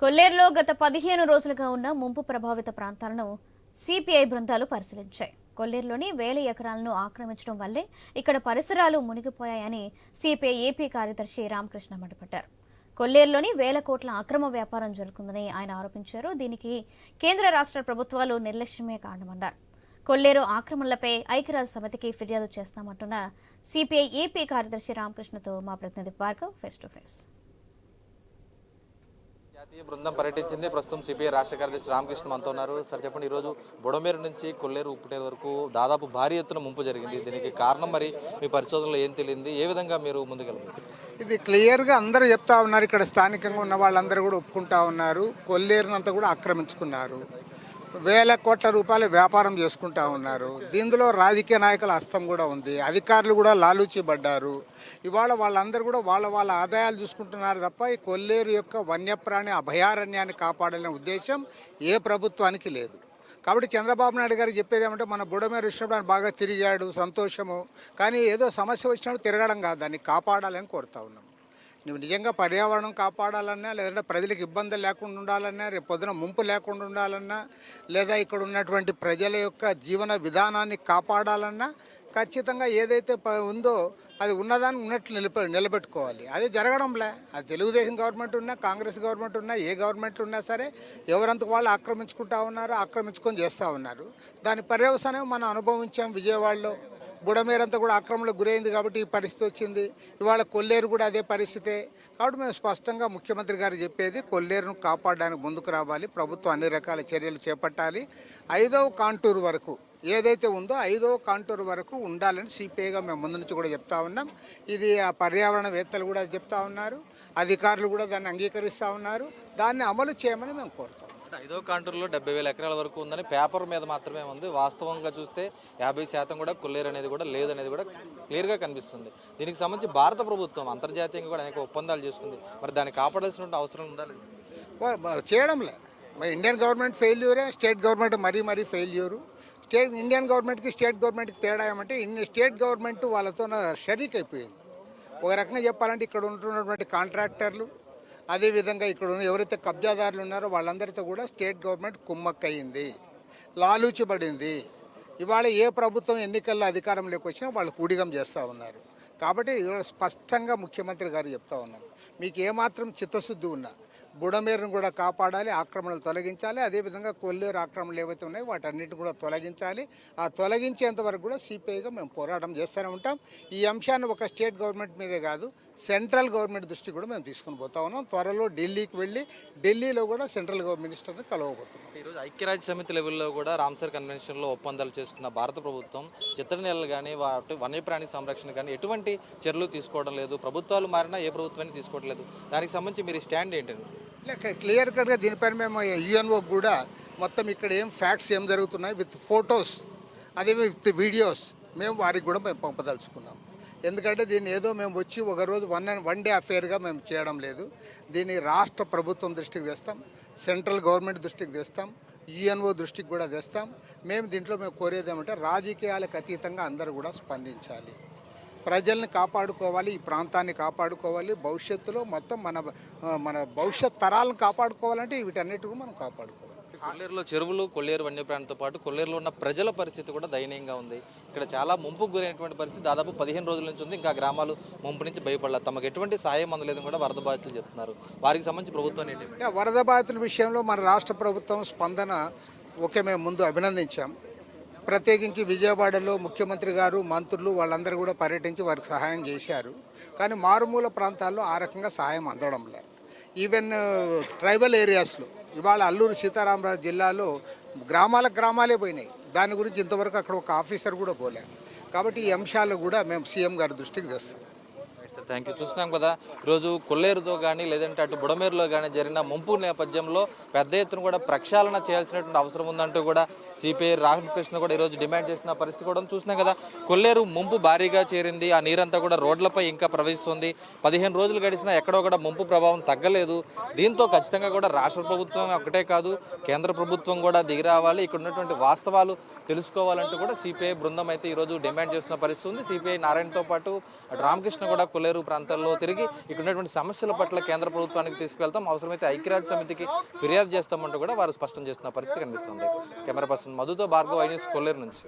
కొల్లేరులో గత పదిహేను రోజులుగా ఉన్న ముంపు ప్రభావిత ప్రాంతాలను సిపిఐ బృందాలు పరిశీలించాయి. కొల్లేరులోని వేల ఎకరాలను ఆక్రమించడం వల్లే ఇక్కడ పరిసరాలు మునిగిపోయాయని సిపిఐ ఏపీ కార్యదర్శి రామకృష్ణ మండిపడ్డారు. కొల్లేరులోని వేల కోట్ల అక్రమ వ్యాపారం జరుగుతుందని ఆయన ఆరోపించారు. దీనికి కేంద్ర రాష్ట్ర ప్రభుత్వాలు నిర్లక్ష్యమే కారణమన్నారు. కొల్లేరు ఆక్రమణలపై ఐక్యరాజ్య సమితికి ఫిర్యాదు చేస్తామంటున్న సిపిఐ ఏపీ కార్యదర్శి రామకృష్ణతో మా ప్రతినిధి భార్గవ్ ఫేస్ టు ఫేస్ జాతీయ బృందం పర్యటించింది. ప్రస్తుతం సిపిఐ రాష్ట్ర కార్యదర్శి రామకృష్ణ మనతో ఉన్నారు. సార్ చెప్పండి ఈరోజు బుడమేరు నుంచి కొల్లేరు ఉప్పుటేరు వరకు దాదాపు భారీ ఎత్తున ముంపు జరిగింది. దీనికి కారణం మరి మీ పరిశోధనలో ఏం తెలియంది? ఏ విధంగా మీరు ముందుకెళ్ళారు ఇది క్లియర్గా అందరూ చెప్తా ఉన్నారు. ఇక్కడ స్థానికంగా ఉన్న వాళ్ళందరూ కూడా ఒప్పుకుంటా ఉన్నారు. కొల్లేరునంతా కూడా ఆక్రమించుకున్నారు. వేల కోట్ల రూపాయలు వ్యాపారం చేసుకుంటా ఉన్నారు. దీనిలో రాజకీయ నాయకుల హస్తం కూడా ఉంది. అధికారులు కూడా లాలూచిబడ్డారు. ఇవాళ వాళ్ళందరూ కూడా వాళ్ళ వాళ్ళ ఆదాయాలు చూసుకుంటున్నారు తప్ప ఈ కొల్లేరు యొక్క వన్యప్రాణి అభయారణ్యాన్ని కాపాడాలనే ఉద్దేశం ఏ ప్రభుత్వానికి లేదు. కాబట్టి చంద్రబాబు నాయుడు గారు చెప్పేది ఏమంటే మన బుడమేరు వచ్చినప్పుడు ఆయన బాగా తిరిగాడు సంతోషము. కానీ ఏదో సమస్య వచ్చినప్పుడు తిరగడం కాదు. దాన్ని కాపాడాలని కోరుతా ఉన్నాం. నువ్వు నిజంగా పర్యావరణం కాపాడాలన్నా లేదంటే ప్రజలకు ఇబ్బందులు లేకుండా ఉండాలన్నా రేపు పొద్దున ముంపు లేకుండా ఉండాలన్నా లేదా ఇక్కడ ఉన్నటువంటి ప్రజల యొక్క జీవన విధానాన్ని కాపాడాలన్నా ఖచ్చితంగా ఏదైతే ప- ఉందో అది ఉన్నదాన్ని ఉన్నట్లు నిలబె నిలబెట్టుకోవాలి. అది జరగడంలే. అది తెలుగుదేశం గవర్నమెంట్ ఉన్నా కాంగ్రెస్ గవర్నమెంట్ ఉన్నా ఏ గవర్నమెంట్ ఉన్నా సరే ఎవరంతకు వాళ్ళు ఆక్రమించుకుంటా ఉన్నారు ఆక్రమించుకొని చేస్తూ ఉన్నారు. దాని పర్యవసానం మనం అనుభవించాం విజయవాడలో. బుడమేరంతా కూడా ఆక్రమణకు గురైంది కాబట్టి ఈ పరిస్థితి వచ్చింది. ఇవాళ కొల్లేరు కూడా అదే పరిస్థితే. కాబట్టి మేము స్పష్టంగా ముఖ్యమంత్రి గారు చెప్పేది కొల్లేరును కాపాడడానికి ముందుకు రావాలి. ప్రభుత్వం అన్ని రకాల చర్యలు చేపట్టాలి. ఐదవ కాంటూరు వరకు ఏదైతే ఉందో ఐదవ కాంటూరు వరకు ఉండాలని సిపిఐగా మేము ముందు నుంచి కూడా చెప్తా ఉన్నాం. ఇది ఆ పర్యావరణవేత్తలు కూడా చెప్తా ఉన్నారు. అధికారులు కూడా దాన్ని అంగీకరిస్తూ ఉన్నారు. దాన్ని అమలు చేయమని మేము కోరుతాం ఐదో కాంటూరులో డెబ్బై వేల ఎకరాల వరకు ఉందని పేపర్ మీద మాత్రమే ఉంది. వాస్తవంగా చూస్తే యాభై శాతం కూడా కొల్లేరు అనేది కూడా లేదనేది కూడా క్లియర్గా కనిపిస్తుంది. దీనికి సంబంధించి భారత ప్రభుత్వం అంతర్జాతీయంగా కూడా అనేక ఒప్పందాలు చేసుకుంది. మరి దాన్ని కాపాడాల్సిన అవసరం ఉందా చేయడంలే. ఇండియన్ గవర్నమెంట్ ఫెయిల్యూరే స్టేట్ గవర్నమెంట్ మరీ మరీ ఫెయిల్యూరు. స్టేట్ ఇండియన్ గవర్నమెంట్కి స్టేట్ గవర్నమెంట్కి తేడా ఏమంటే ఇన్ని స్టేట్ గవర్నమెంట్ వాళ్ళతో షరీక్ అయిపోయింది ఒక రకంగా చెప్పాలంటే ఇక్కడ ఉంటున్నటువంటి కాంట్రాక్టర్లు అదేవిధంగా ఇక్కడ ఉన్న ఎవరైతే కబ్జాదారులు ఉన్నారో వాళ్ళందరితో కూడా స్టేట్ గవర్నమెంట్ కుమ్మక్కయింది లాలూచిబడింది. ఇవాళ ఏ ప్రభుత్వం ఎన్నికల్లో అధికారంలోకి వచ్చినా వాళ్ళు కూడిగం చేస్తూ ఉన్నారు. కాబట్టి ఇవాళ స్పష్టంగా ముఖ్యమంత్రి గారు చెప్తా ఉన్నారు. మీకు ఏమాత్రం చిత్తశుద్ధి ఉన్నా బుడమేరును కూడా కాపాడాలి ఆక్రమణలు తొలగించాలి అదేవిధంగా కొల్లేరు ఆక్రమణలు ఏవైతే ఉన్నాయో వాటన్నిటిని కూడా తొలగించాలి. ఆ తొలగించేంత వరకు కూడా సిపిఐగా మేము పోరాటం చేస్తూనే ఉంటాం. ఈ అంశాన్ని ఒక స్టేట్ గవర్నమెంట్ మీదే కాదు సెంట్రల్ గవర్నమెంట్ దృష్టి కూడా మేము తీసుకుని పోతా ఉన్నాం. త్వరలో ఢిల్లీకి వెళ్ళి ఢిల్లీలో కూడా సెంట్రల్ గవర్నమెంట్ మినిస్టర్ని కలవబోతున్నాం. ఈరోజు ఐక్యరాజ్య సమితి లెవెల్లో కూడా రామ్సర్ కన్వెన్షన్లో ఒప్పందాలు చేసుకున్న భారత ప్రభుత్వం చిత్రనేలలు కానీ వాటి వన్యప్రాణి సంరక్షణ కానీ ఎటువంటి చర్యలు తీసుకోవడం లేదు. ప్రభుత్వాలు మారినా ఏ ప్రభుత్వాన్ని తీసుకోవట్లేదు. దానికి సంబంధించి మీరు స్టాండ్ ఏంటండి? లేక క్లియర్ కట్గా దీనిపైన మేము యుఎన్ఓ కూడా మొత్తం ఇక్కడ ఏం ఫ్యాక్ట్స్ ఏం జరుగుతున్నాయి విత్ ఫొటోస్ అదే విత్ వీడియోస్ మేము వారికి కూడా మేము పంపదలుచుకున్నాం. ఎందుకంటే దీన్ని ఏదో మేము వచ్చి ఒకరోజు వన్ అండ్ వన్ డే అఫేర్గా మేము చేయడం లేదు. దీన్ని రాష్ట్ర ప్రభుత్వం దృష్టికి తెస్తాం సెంట్రల్ గవర్నమెంట్ దృష్టికి తెస్తాం యుఎన్ఓ దృష్టికి కూడా తెస్తాం. మేము దీంట్లో మేము కోరేది ఏమంటే రాజకీయాలకు అతీతంగా అందరూ కూడా స్పందించాలి. ప్రజల్ని కాపాడుకోవాలి ఈ ప్రాంతాన్ని కాపాడుకోవాలి భవిష్యత్తులో మొత్తం మన మన భవిష్యత్ తరాలను కాపాడుకోవాలంటే వీటన్నిటిని మనం కాపాడుకోవాలి. కొల్లేరులో చెరువులు కొల్లేరు వన్యప్రాణితో పాటు కొల్లేరులో ఉన్న ప్రజల పరిస్థితి కూడా దయనీయంగా ఉంది. ఇక్కడ చాలా ముంపుకు గురైనటువంటి పరిస్థితి దాదాపు పదిహేను రోజుల నుంచి ఉంది. ఇంకా గ్రామాలు ముంపు నుంచి భయపడలేదు. తమకు ఎటువంటి సాయం అందలేదని కూడా వరద బాధితులు చెప్తున్నారు. వారికి సంబంధించి ప్రభుత్వం ఏంటి? అంటే వరద బాధితుల విషయంలో మన రాష్ట్ర ప్రభుత్వం స్పందన ఒకే మేము ముందు అభినందించాం. ప్రత్యేకించి విజయవాడలో ముఖ్యమంత్రి గారు మంత్రులు వాళ్ళందరూ కూడా పర్యటించి వారికి సహాయం చేశారు. కానీ మారుమూల ప్రాంతాల్లో ఆ రకంగా సహాయం అందడం లేదు. ఈవెన్ ట్రైబల్ ఏరియాస్లో ఇవాళ అల్లూరు సీతారామరాజు జిల్లాలో గ్రామాల గ్రామాలే పోయినాయి. దాని గురించి ఇంతవరకు అక్కడ ఒక ఆఫీసర్ కూడా పోలేదు కాబట్టి ఈ అంశాలు కూడా మేము సీఎం గారి దృష్టికి తెస్తాం. Thank you. చూస్తున్నాం కదా ఈరోజు కొల్లేరుతో కానీ లేదంటే అటు బుడమేరులో కానీ జరిగిన ముంపు నేపథ్యంలో పెద్ద ఎత్తున కూడా ప్రక్షాళన చేయాల్సినటువంటి అవసరం ఉందంటూ కూడా సిపిఐ రామకృష్ణ కూడా ఈరోజు డిమాండ్ చేసిన పరిస్థితి కూడా చూసినాం చూస్తున్నాం కదా కొల్లేరు ముంపు భారీగా చేరింది. ఆ నీరంతా కూడా రోడ్లపై ఇంకా ప్రవహిస్తుంది. పదిహేను రోజులు గడిచినా ఎక్కడో కూడా ముంపు ప్రభావం తగ్గలేదు. దీంతో ఖచ్చితంగా కూడా రాష్ట్ర ప్రభుత్వం ఒకటే కాదు కేంద్ర ప్రభుత్వం కూడా దిగి రావాలి. ఇక్కడ ఉన్నటువంటి వాస్తవాలు తెలుసుకోవాలంటూ కూడా సిపిఐ బృందం అయితే ఈరోజు డిమాండ్ చేస్తున్న పరిస్థితి ఉంది. సిపిఐ నారాయణతో పాటు రామకృష్ణ కూడా కొల్లేరు కొల్లేరు ప్రాంతాల్లో తిరిగి ఇక్కడ ఉన్నటువంటి సమస్యల పట్ల కేంద్ర ప్రభుత్వానికి తీసుకువెళ్తాం. అవసరమైతే ఐక్యరాజ్య సమితికి ఫిర్యాదు చేస్తామంటూ కూడా వారు స్పష్టం చేస్తున్న పరిస్థితి కనిపిస్తుంది. కెమెరా పర్సన్ మధుతో భార్గవ ఐ న్యూస్ కొల్లేరు నుంచి.